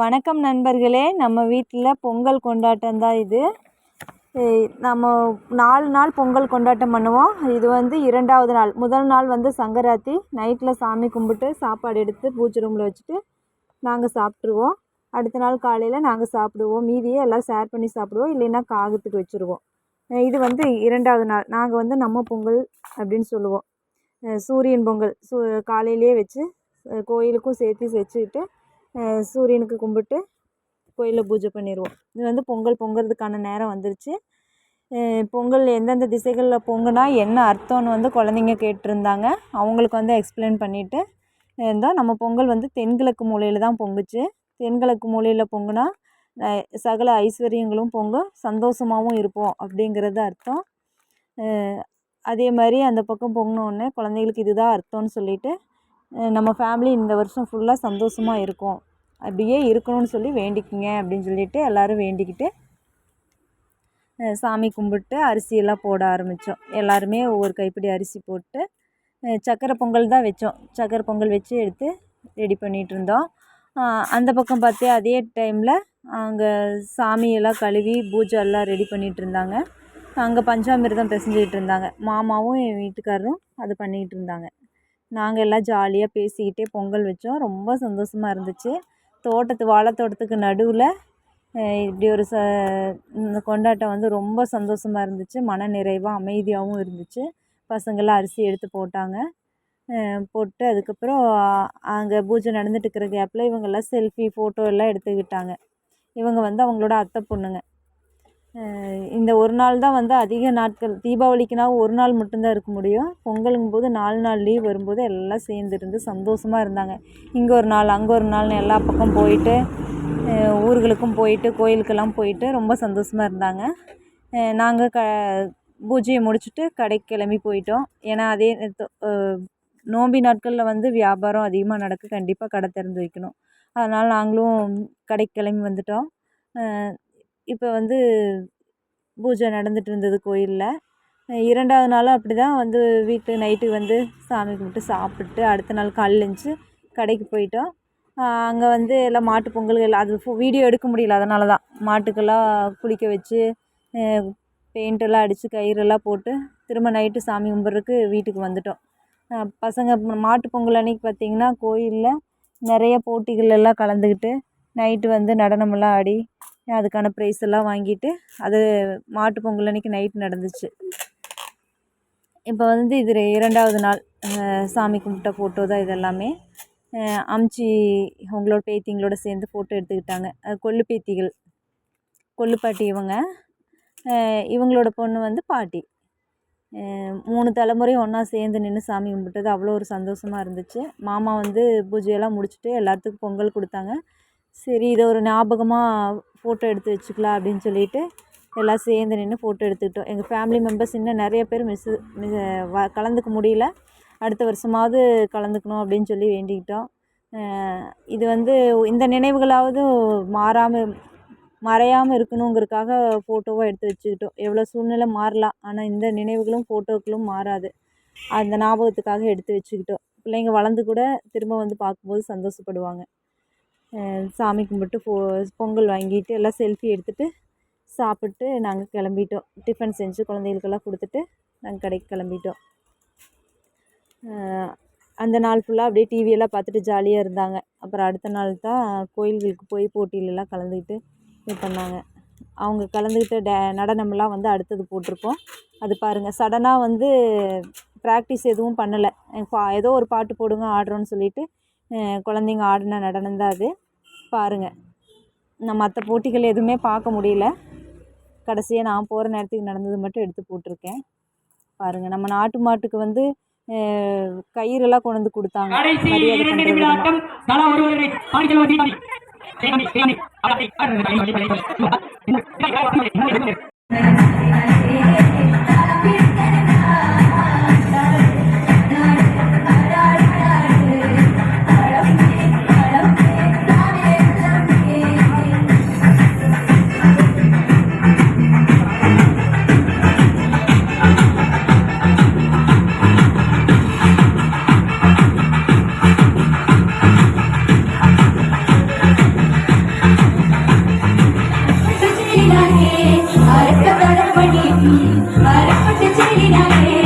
வணக்கம் நண்பர்களே. நம்ம வீட்டில் பொங்கல் கொண்டாட்டம் தான் இது. நம்ம நாலு நாள் பொங்கல் கொண்டாட்டம் பண்ணுவோம். இது வந்து இரண்டாவது நாள். முதல் நாள் வந்து சங்கராத்தி. நைட்டில் சாமி கும்பிட்டு சாப்பாடு எடுத்து பூஜை ரூமில் வச்சுட்டு நாங்கள் சாப்பிட்ருவோம் அடுத்த நாள் காலையில் நாங்கள் சாப்பிடுவோம். மீதியை எல்லாம் ஷேர் பண்ணி சாப்பிடுவோம். இல்லைன்னா காகத்துக்கு வச்சுருவோம். இது வந்து இரண்டாவது நாள். நாங்கள் வந்து நம்ம பொங்கல் அப்படின்னு சொல்லுவோம். சூரியன் பொங்கல். சூ காலையிலேயே வச்சு கோயிலுக்கும் சேர்த்து வச்சுக்கிட்டு சூரியனுக்கு கும்பிட்டு கோயிலில் பூஜை பண்ணிடுவோம் இது வந்து பொங்கல் பொங்குறதுக்கான நேரம் வந்துருச்சு. பொங்கல் எந்தெந்த திசைகளில் பொங்குனா என்ன அர்த்தம்னு வந்து குழந்தைங்க கேட்டிருந்தாங்க. அவங்களுக்கு வந்து எக்ஸ்பிளைன் பண்ணிவிட்டு இருந்தால் நம்ம பொங்கல் வந்து தென்கிழக்கு மூலையில் தான் பொங்குச்சு. தென்கிழக்கு மூலையில் பொங்குனா சகல ஐஸ்வர்யங்களும் பொங்கும் சந்தோஷமாகவும் இருப்போம் அப்படிங்கிறது அர்த்தம். அதே மாதிரி அந்த பக்கம் பொங்கினோடனே குழந்தைகளுக்கு இதுதான் அர்த்தம்னு சொல்லிவிட்டு நம்ம ஃபேமிலி இந்த வருஷம் ஃபுல்லாக சந்தோஷமாக இருக்கும். அப்படியே இருக்கணும்னு சொல்லி வேண்டிக்கிங்க அப்படின்னு சொல்லிட்டு எல்லோரும் வேண்டிக்கிட்டு சாமி கும்பிட்டு அரிசியெல்லாம் போட ஆரம்பித்தோம் எல்லாருமே ஒவ்வொரு கைப்பிடி அரிசி போட்டு சக்கரை பொங்கல் தான் வச்சோம். சக்கரை பொங்கல் வச்சு எடுத்து ரெடி பண்ணிகிட்டு இருந்தோம். அந்த பக்கம் பார்த்து அதே டைமில் அங்கே சாமியெல்லாம் கழுவி பூஜை எல்லாம் ரெடி பண்ணிகிட்டு இருந்தாங்க. அங்கே பஞ்சாமிர்தம் பிசைஞ்சிக்கிட்டு இருந்தாங்க. மாமாவும் என் வீட்டுக்காரரும் அது பண்ணிக்கிட்டு இருந்தாங்க. நாங்கள் எல்லாம் ஜாலியாக பேசிக்கிட்டே பொங்கல் வச்சோம். ரொம்ப சந்தோஷமாக இருந்துச்சு. தோட்டத்து வாழை தோட்டத்துக்கு நடுவில் இப்படி ஒரு ச இந்த கொண்டாட்டம் வந்து ரொம்ப சந்தோஷமாக இருந்துச்சு. மன நிறைவாக அமைதியாகவும் இருந்துச்சு. பசங்கள்லாம் அரிசி எடுத்து போட்டாங்க. போட்டு அதுக்கப்புறம் அங்கே பூஜை நடந்துட்டு இருக்கிற கேப்பில் இவங்கெல்லாம் செல்ஃபி ஃபோட்டோ எல்லாம் எடுத்துக்கிட்டாங்க. இவங்க வந்து அவங்களோட அத்தை பொண்ணுங்க. இந்த ஒரு நாள் தான் வந்து அதிக நாட்கள் தீபாவளிக்குனா ஒரு நாள் மட்டும்தான் இருக்க முடியும். பொங்கலுங்கும் போது நாலு நாள் லீவ் வரும்போது எல்லாம் சேர்ந்து இருந்து சந்தோஷமாக இருந்தாங்க. இங்கே ஒரு நாள் அங்கே ஒரு நாள்னு எல்லா பக்கம் போயிட்டு ஊர்களுக்கும் போயிட்டு கோயிலுக்கெல்லாம் போயிட்டு ரொம்ப சந்தோஷமாக இருந்தாங்க. நாங்கள் க பூஜையை முடிச்சுட்டு கடைக்கு கிளம்பி போயிட்டோம். ஏன்னா அதே நோம்பி நாட்களில் வந்து வியாபாரம் அதிகமாக நடக்க கண்டிப்பாக கடை திறந்து வைக்கணும். அதனால் நாங்களும் கடைக்கு கிளம்பி வந்துட்டோம். இப்போ வந்து பூஜை நடந்துட்டு இருந்தது கோயிலில். இரண்டாவது நாளும் அப்படி தான் வந்து வீட்டு நைட்டுக்கு வந்து சாமி கும்பிட்டு சாப்பிட்டு அடுத்த நாள் காலையில் எழுந்துச்சி கடைக்கு போயிட்டோம். அங்கே வந்து எல்லாம் மாட்டு பொங்கல்கள் அது வீடியோ எடுக்க முடியல அதனால தான். மாட்டுக்கெல்லாம் குளிக்க வச்சு பெயிண்டெல்லாம் அடித்து கயிறெல்லாம் போட்டு திரும்ப நைட்டு சாமி கும்பிட்றதுக்கு வீட்டுக்கு வந்துட்டோம். பசங்க மாட்டு பொங்கல் அன்னைக்கு பார்த்திங்கன்னா கோயிலில் நிறைய போட்டிகள் எல்லாம் கலந்துக்கிட்டு நைட்டு வந்து நடனமெல்லாம் ஆடி அதுக்கான ப்ரைஸ் எல்லாம் வாங்கிட்டு அது மாட்டு பொங்கல் அன்றைக்கி நைட் நடந்துச்சு. இப்போ வந்து இது இரண்டாவது நாள் சாமி கும்பிட்ட ஃபோட்டோ தான் இது எல்லாமே. அம்ச்சி அவங்களோட பேத்திங்களோட சேர்ந்து ஃபோட்டோ எடுத்துக்கிட்டாங்க. கொல்லு பேத்திகள் கொல்லு பாட்டி இவங்க. இவங்களோட பொண்ணு வந்து பாட்டி. மூணு தலைமுறையும் ஒன்றா சேர்ந்து நின்று சாமி கும்பிட்டது அவ்வளோ ஒரு சந்தோஷமாக இருந்துச்சு. மாமா வந்து பூஜையெல்லாம் முடிச்சுட்டு எல்லாத்துக்கும் பொங்கல் கொடுத்தாங்க. சரி இதை ஒரு ஞாபகமாக ஃபோட்டோ எடுத்து வச்சுக்கலாம் அப்படின்னு சொல்லிட்டு எல்லாம் சேர்ந்து நின்று ஃபோட்டோ எடுத்துக்கிட்டோம். எங்கள் ஃபேமிலி மெம்பர்ஸ் இன்னும் நிறைய பேர் மிஸ்ஸு வ கலந்துக்க முடியல. அடுத்த வருஷமாவது கலந்துக்கணும் அப்படின்னு சொல்லி வேண்டிக்கிட்டோம். இது வந்து இந்த நினைவுகளாவது மாறாமல் மறையாமல் இருக்கணுங்கிறதுக்காக ஃபோட்டோவாக எடுத்து வச்சுக்கிட்டோம். எவ்வளோ சூழ்நிலை மாறலாம் ஆனால் இந்த நினைவுகளும் ஃபோட்டோக்களும் மாறாது. அந்த ஞாபகத்துக்காக எடுத்து வச்சுக்கிட்டோம். பிள்ளைங்க வளர்ந்து கூட திரும்ப வந்து பார்க்கும்போது சந்தோஷப்படுவாங்க. சாமி கும்பிட்டு போ பொங்கல் வாங்கிட்டு எல்லாம் செல்ஃபி எடுத்துகிட்டு சாப்பிட்டு நாங்கள் கிளம்பிட்டோம். டிஃபன் செஞ்சு குழந்தைகளுக்கெல்லாம் கொடுத்துட்டு நாங்கள் கடைக்கு கிளம்பிட்டோம். அந்த நாள் ஃபுல்லாக அப்படியே டிவியெல்லாம் பார்த்துட்டு ஜாலியாக இருந்தாங்க. அப்புறம் அடுத்த நாள் தான் கோயில்களுக்கு போய் போட்டியிலலாம் கலந்துக்கிட்டு இது பண்ணாங்க. அவங்க கலந்துக்கிட்ட டே நடனமெல்லாம் வந்து அடுத்தது போட்டிருப்போம் அது பாருங்கள் சடனாக வந்து ப்ராக்டிஸ் எதுவும் பண்ணலை. ஏதோ ஒரு பாட்டு போடுங்க ஆடுறோன்னு சொல்லிவிட்டு குழந்தைங்க ஆடின நடனம் தான் அது. பாருங்கள் நான் மற்ற போட்டிகள் எதுவுமே பார்க்க முடியல. கடைசியாக நான் போகிற நேரத்துக்கு நடந்தது மட்டும் எடுத்து போட்டிருக்கேன். பாருங்கள் நம்ம நாட்டு மாட்டுக்கு வந்து கயிறெல்லாம் கொண்டு வந்து கொடுத்தாங்க. மரியாதை பண்ணுறது அறுக்க தொடர்படி அறுப்பட்டு செடினாலே